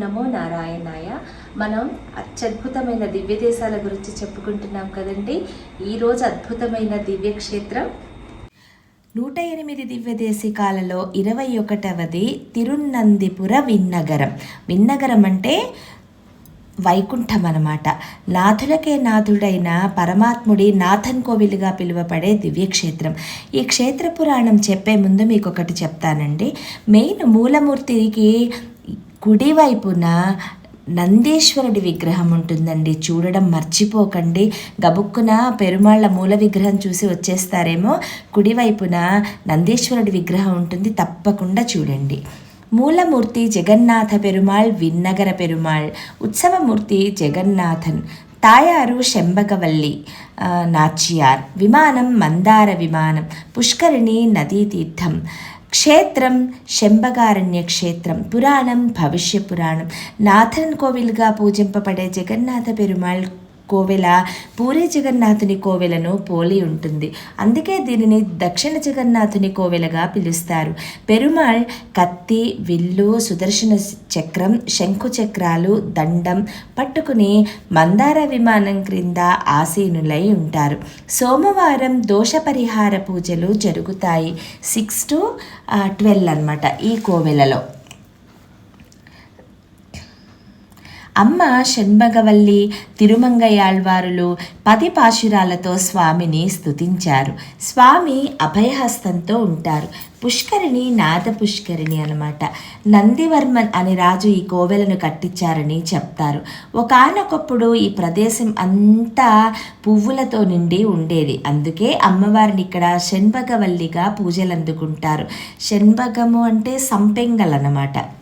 నమో నారాయణాయ. మనం అత్యద్భుతమైన దివ్య దేశాల గురించి చెప్పుకుంటున్నాం కదండి. ఈరోజు అద్భుతమైన దివ్యక్షేత్రం. నూట ఎనిమిది దివ్య దేశికాలలో ఇరవై ఒకటవది తిరునందిపుర విన్నగరం. విన్నగరం అంటే వైకుంఠం అన్నమాట. నాథులకే నాథుడైన పరమాత్ముడి నాథన్ కోవిలుగా పిలువబడే దివ్యక్షేత్రం. ఈ క్షేత్ర పురాణం చెప్పే ముందు మీకు ఒకటి చెప్తానండి. మెయిన్ మూలమూర్తికి కుడివైపున నందీశ్వరుడి విగ్రహం ఉంటుందండి. చూడడం మర్చిపోకండి. గబుక్కున పెరుమాళ్ళ మూల విగ్రహం చూసి వచ్చేస్తారేమో. కుడివైపున నందీశ్వరుడి విగ్రహం ఉంటుంది. తప్పకుండా చూడండి. మూలమూర్తి జగన్నాథ పెరుమాళ్ విన్నగర పెరుమాళ్ ఉత్సవమూర్తి జగన్నాథన్ తాయారు శంబగవల్లి నాచియార్ విమానం మందార విమానం పుష్కరిణి నదీ తీర్థం క్షేత్రం శంబగారణ్య క్షేత్రం పురాణం భవిష్య పురాణం నాథన్ కోవిల్గా పూజింపబడే జగన్నాథ పెరుమాళ్ కోవెల పూరి జగన్నాథుని కోవెలను పోలి ఉంటుంది. అందుకే దీనిని దక్షిణ జగన్నాథుని కోవెలగా పిలుస్తారు. పెరుమాళ్ కత్తి విల్లు సుదర్శన చక్రం శంకు చక్రాలు దండం పట్టుకుని మందార విమానం క్రింద ఆసీనులై ఉంటారు. సోమవారం దోష పరిహార పూజలు జరుగుతాయి. సిక్స్ టు ట్వెల్వ్ అన్నమాట ఈ కోవెలలో. అమ్మ షణ్మగవల్లి తిరుమంగయాళ్వారులు పది పాశురాలతో స్వామిని స్తుతించారు. స్వామి అభయహస్తంతో ఉంటారు. పుష్కరిణి నాద పుష్కరిణి అనమాట. నందివర్మన్ అనే రాజు ఈ కోవెలను కట్టించారని చెప్తారు. ఒకనొకప్పుడు ఈ ప్రదేశం అంతా పువ్వులతో నిండి ఉండేది. అందుకే అమ్మవారిని ఇక్కడ షణ్భగవల్లిగా పూజలు అందుకుంటారు షణ్భగము అంటే సంపెంగలనమాట.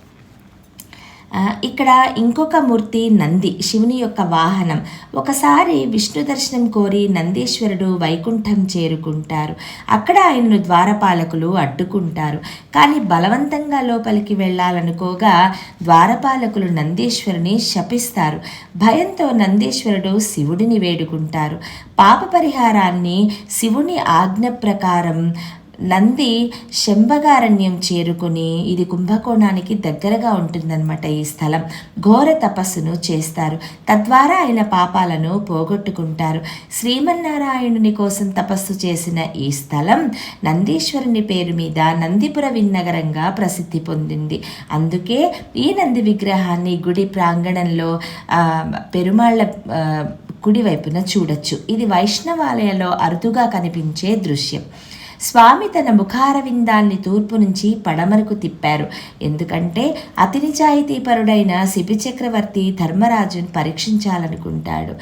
ఇక్కడ ఇంకొక మూర్తి నంది శివుని యొక్క వాహనం. ఒకసారి విష్ణు దర్శనం కోరి నందీశ్వరుడు వైకుంఠం చేరుకుంటారు. అక్కడ ఆయనను ద్వారపాలకులు అడ్డుకుంటారు. కానీ బలవంతంగా లోపలికి వెళ్ళాలనుకోగా ద్వారపాలకులు నందీశ్వరుని శపిస్తారు. భయంతో నందీశ్వరుడు శివుడిని వేడుకుంటారు. పాప పరిహారాన్ని శివుని ఆజ్ఞ ప్రకారం నంది శంభగారణ్యం చేరుకుని ఇది కుంభకోణానికి దగ్గరగా ఉంటుందన్నమాట ఈ స్థలం. ఘోర తపస్సును చేస్తారు. తద్వారా ఆయన పాపాలను పోగొట్టుకుంటారు. శ్రీమన్నారాయణుని కోసం తపస్సు చేసిన ఈ స్థలం నందీశ్వరుని పేరు మీద నందిపుర విన్నగరంగా ప్రసిద్ధి పొందింది. అందుకే ఈ నంది విగ్రహాన్ని గుడి ప్రాంగణంలో పెరుమాళ్ళ కుడివైపున చూడొచ్చు. ఇది వైష్ణవాలయంలో అరుదుగా కనిపించే దృశ్యం. స్వామి తన ముఖారవిందాన్ని తూర్పు నుంచి పడమరకు తిప్పారు. ఎందుకంటే అతి నిజాయితీపరుడైన శిబి చక్రవర్తి ధర్మరాజును పరీక్షించాలనుకుంటాడు.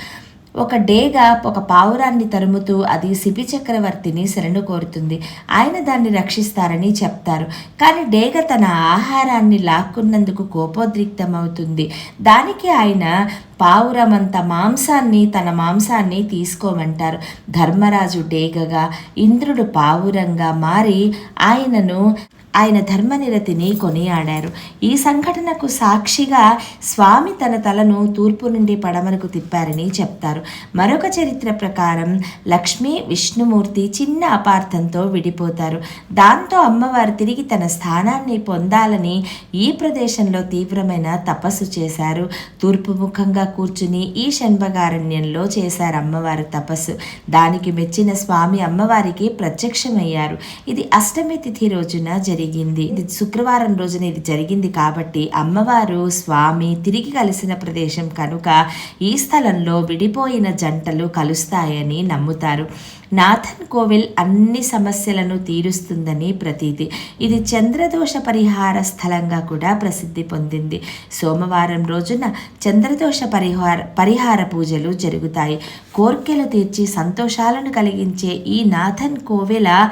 ఒక డేగా ఒక పావురాన్ని తరుముతూ అది శిబి చక్రవర్తిని శరణు కోరుతుంది. ఆయన దాన్ని రక్షిస్తారని చెప్తారు. కానీ డేగ తన ఆహారాన్ని లాక్కున్నందుకు కోపోద్రిక్తమవుతుంది. దానికి ఆయన పావురమంత మాంసాన్ని తన మాంసాన్ని తీసుకోమంటారు. ధర్మరాజు డేగగా ఇంద్రుడు పావురంగా మారి ఆయనను ఆయన ధర్మనిరతిని కొనియాడారు. ఈ సంఘటనకు సాక్షిగా స్వామి తన తలను తూర్పు నుండి పడమరకు తిప్పారని చెప్తారు. మరొక చరిత్ర ప్రకారం లక్ష్మి విష్ణుమూర్తి చిన్న అపార్థంతో విడిపోతారు. దాంతో అమ్మవారు తిరిగి తన స్థానాన్ని పొందాలని ఈ ప్రదేశంలో తీవ్రమైన తపస్సు చేశారు. తూర్పు ముఖంగా కూర్చుని ఈ శన్భగారణ్యంలో చేశారు అమ్మవారు తపస్సు. దానికి మెచ్చిన స్వామి అమ్మవారికి ప్రత్యక్షమయ్యారు. ఇది అష్టమి తిథి రోజున జరిగింది. ఇది శుక్రవారం రోజున ఇది జరిగింది కాబట్టి అమ్మవారు స్వామి తిరిగి కలిసిన ప్రదేశం కనుక ఈ స్థలంలో విడిపోయిన జంటలు కలుస్తాయని నమ్ముతారు. నాథన్ కోవిల్ అన్ని సమస్యలను తీరుస్తుందని ప్రతీతి. ఇది చంద్రదోష పరిహార స్థలంగా కూడా ప్రసిద్ధి పొందింది. సోమవారం రోజున చంద్రదోష పరిహార పరిహార పూజలు జరుగుతాయి. కోర్కెలు తీర్చి సంతోషాలను కలిగించే ఈ నాథన్ కోవెల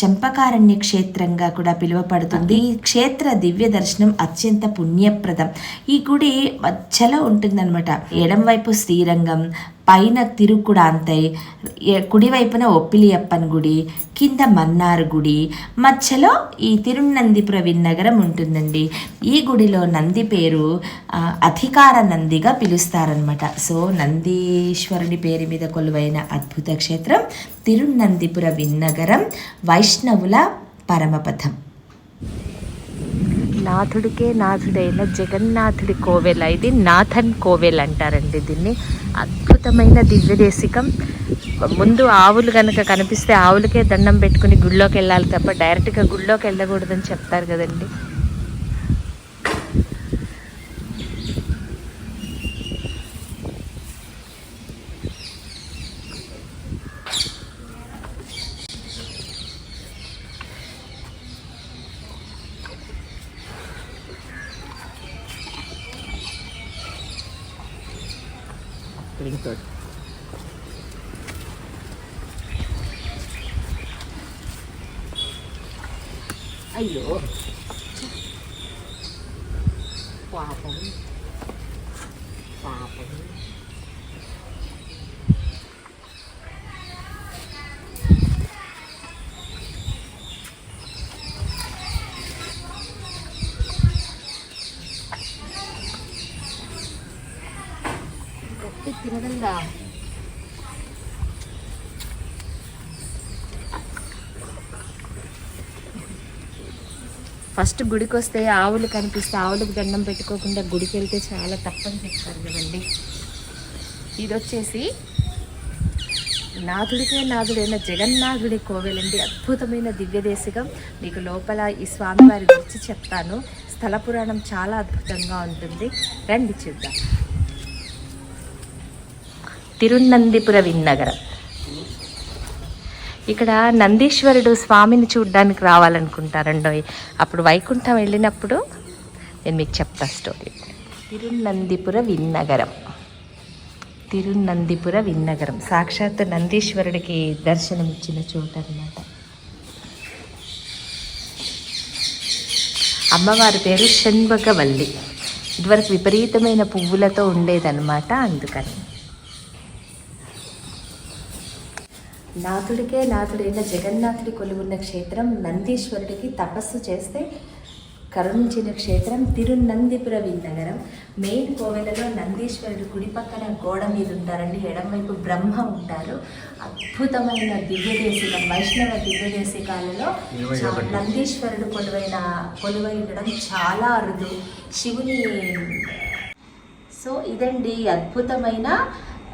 చంపకారణ్య క్షేత్రంగా కూడా పిలువపడుతుంది ఈ క్షేత్ర దివ్య దర్శనం అత్యంత పుణ్యప్రదం. ఈ గుడి మధ్యలో ఉంటుందన్నమాట. ఎడం వైపు శ్రీరంగం పైన తిరుక్కుడాంతై కుడివైపున ఒప్పిలియప్పన్ గుడి కింద మన్నార్ గుడి మధ్యలో ఈ తిరునందిపుర విన్నగరం ఉంటుందండి. ఈ గుడిలో నంది పేరు అధికార నందిగా పిలుస్తారనమాట సో నందీశ్వరుని పేరు మీద కొలువైన అద్భుత క్షేత్రం తిరునందిపుర విన్నగరం వైష్ణవుల పరమపథం. నాథుడికే నాథుడైన జగన్నాథుడి కోవెల ఇది నాథన్ కోవెల్ అంటారండి దీన్ని. అద్భుతమైన దివ్యదేశికం ముందు ఆవులు కనుక కనిపిస్తే ఆవులకే దండం పెట్టుకుని గుళ్ళోకి వెళ్ళాలి తప్ప డైరెక్ట్గా గుళ్ళోకి వెళ్ళకూడదని చెప్తారు కదండి. అయ్యో పాపం పాపం గట్టి ఫస్ట్ గుడికి వస్తే ఆవులు కనిపిస్తే ఆవులకు దండం పెట్టుకోకుండా గుడికి వెళ్తే చాలా తప్పని చెప్తారు కదండి. ఇది వచ్చేసి నాథుడికే నాథుడైన జగన్నాథుడి కోవెలండి. అద్భుతమైన దివ్యదేశికం మీకు లోపల ఈ స్వామివారి గురించి చెప్తాను. స్థల పురాణం చాలా అద్భుతంగా ఉంటుంది. రండి చూద్దాం. తిరునందిపుర విన్నగరం. ఇక్కడ నందీశ్వరుడు స్వామిని చూడ్డానికి రావాలనుకుంటారండో? అప్పుడు వైకుంఠం వెళ్ళినప్పుడు నేను మీకు చెప్తా స్టోరీ తిరునందిపుర విన్నగరం. తిరునందిపుర విన్నగరం. సాక్షాత్ నందీశ్వరుడికి దర్శనం ఇచ్చిన చోట అనమాట అమ్మవారి పేరు షణ్భగవల్లి ఇదివరకు విపరీతమైన పువ్వులతో ఉండేదన్నమాట అందుకని. నాథుడికే నాథుడైన జగన్నాథుడి కొలువున్న క్షేత్రం నందీశ్వరుడికి తపస్సు చేస్తే కరుణించిన క్షేత్రం తిరునందిపుర విన్నగరం మెయిన్ కోవెలలో నందీశ్వరుడు కుడి పక్కన గోడ మీద ఉంటారండి. ఎడమవైపు బ్రహ్మ ఉంటారు. అద్భుతమైన దివ్యదేశికం వైష్ణవ దివ్యదేశికాలలో నందీశ్వరుడు కొలువైన కొలువై ఉండడం చాలా అరుదు. శివుని సో ఇదండి అద్భుతమైన